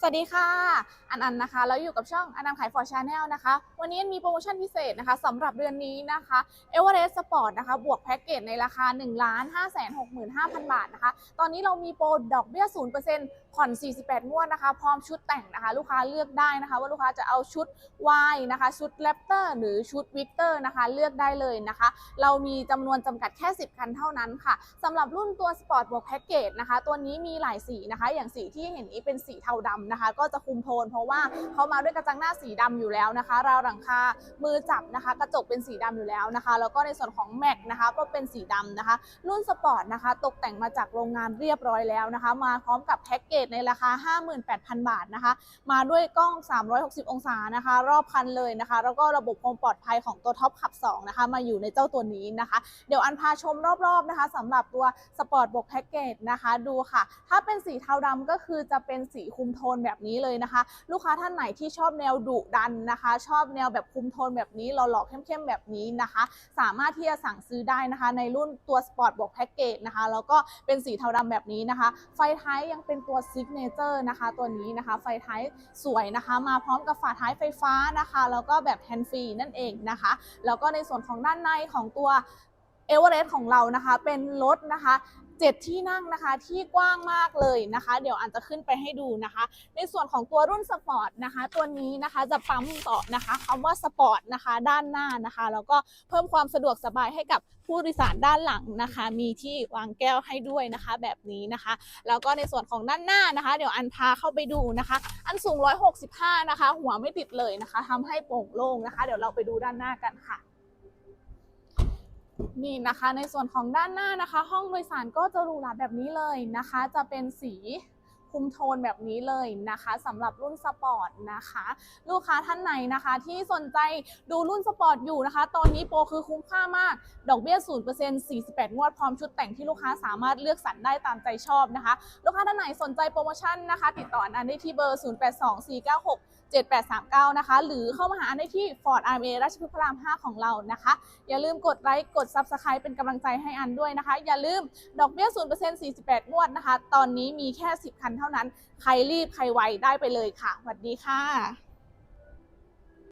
สวัสดีค่ะอันอันนะคะแล้วอยู่กับช่องอันนันขายฟอร์ชาแนลนะคะ วันนี้มีโปรโมชั่นพิเศษนะคะสำหรับเดือนนี้นะคะเอเวอเรสต์สปอร์ตนะคะ บวกแพ็กเกจในราคา 1 5 6 5 0 0 0 บาทนะคะ ตอนนี้เรามีโปรดอกเบี้ย 0%ผ่อน 48 งวดนะคะ พร้อมชุดแต่งนะคะ ลูกค้าเลือกได้นะคะ ว่าลูกค้าจะเอาชุด Y นะคะ ชุดแรปเตอร์หรือชุดวิกเตอร์นะคะ เลือกได้เลยนะคะ เรามีจำนวนจำกัดแค่ 10 คันเท่านั้นค่ะสำหรับรุ่นตัวสปอร์ตบวกแพ็กเกจนะคะ ตัวนี้มีหลายสีนะคะ อย่างสีที่เห็นนี้เป็นสีเทาดำนะคะ ก็จะคุมโทน เพราะว่าเขามาด้วยกระจังหน้าสีดำอยู่แล้วนะคะราวหลังคามือจับนะคะ กระจกเป็นสีดำอยู่แล้วนะคะ แล้วก็ในส่วนของแม็กนะคะก็เป็นสีดำนะคะ รุ่นสปอร์ตนะคะ ตกแต่งมาจากโรงงานเรียบร้อยแล้วนะคะ มาพร้อมกับแพ็กเกจในราคา 58,000 บาทนะคะ มาด้วยกล้อง 360 องศานะคะ รอบคันเลยนะคะ แล้วก็ระบบความปลอดภัยของตัวท็อปขับ 2 นะคะ มาอยู่ในเจ้าตัวนี้นะคะ เดี๋ยวอันพาชมรอบๆนะคะสำหรับตัวสปอร์ตบวกแพ็กเกจนะคะ ดูค่ะ ถ้าเป็นสีเทาดำก็คือจะเป็นสีคุมโทนนแบบนี้เลยนะคะ ลูกค้าท่านไหนที่ชอบแนวดุดันนะคะ ชอบแนวแบบคุมโทนแบบนี้หล่อๆเข้มๆแบบนี้นะคะ สามารถที่จะสั่งซื้อได้นะคะ ในรุ่นตัวสปอร์ตบวกแพ็กเกจนะคะแล้วก็เป็นสีเทาดำแบบนี้นะคะ ไฟท้ายยังเป็นตัวซิกเนเจอร์นะคะ ตัวนี้นะคะ ไฟท้ายสวยนะคะ มาพร้อมกับฝาท้ายไฟฟ้านะคะ แล้วก็แบบแฮนด์ฟรีนั่นเองนะคะ แล้วก็ในส่วนของด้านในของตัวเอเวอเรสต์ของเรานะคะ เป็นรถนะคะ เจ็ดที่นั่งนะคะที่กว้างมากเลยนะคะ เดี๋ยวอันจะขึ้นไปให้ดูนะคะ ในส่วนของตัวรุ่นสปอร์ตนะคะ ตัวนี้นะคะจะปั๊มต่อนะคะคำว่าสปอร์ตนะคะ ด้านหน้านะคะแล้วก็เพิ่มความสะดวกสบายให้กับผู้โดยสารด้านหลังนะคะ มีที่วางแก้วให้ด้วยนะคะ แบบนี้นะคะ แล้วก็ในส่วนของด้านหน้านะคะ เดี๋ยวอันพาเข้าไปดูนะคะ อันสูง 165 นะคะ หัวไม่ติดเลยนะคะทำให้โปร่งโล่งนะคะ เดี๋ยวเราไปดูด้านหน้ากันค่ะ นี่นะคะในส่วนของด้านหน้านะคะ ห้องโดยสารก็จะหรูหราแบบนี้เลยนะคะ จะเป็นสี คุมโทนแบบนี้เลยนะคะสำหรับรุ่นสปอร์ตนะคะ ลูกค้าท่านไหนนะคะ ที่สนใจดูรุ่นสปอร์ตอยู่นะคะ ตอนนี้โปรคือคุ้มค่ามาก ดอกเบี้ย 0% 48 งวดพร้อมชุดแต่งที่ลูกค้าสามารถเลือกสรรได้ตามใจชอบนะคะ ลูกค้าท่านไหนสนใจโปรโมชั่นนะคะ ติดต่ออันได้ที่เบอร์ 082496 7839 นะคะ หรือเข้ามาหาได้ที่ Ford RMA ราชพฤกษ์พระราม 5 ของเรานะคะ อย่าลืมกดไลค์กด Subscribe เป็นกำลังใจให้อันด้วยนะคะ อย่าลืมดอกเบี้ย 0% 48 งวดนะคะ ตอนนี้มีแค่ 10 คันเท่านั้น ใครรีบใครไวได้ไปเลยค่ะสวัสดีค่ะ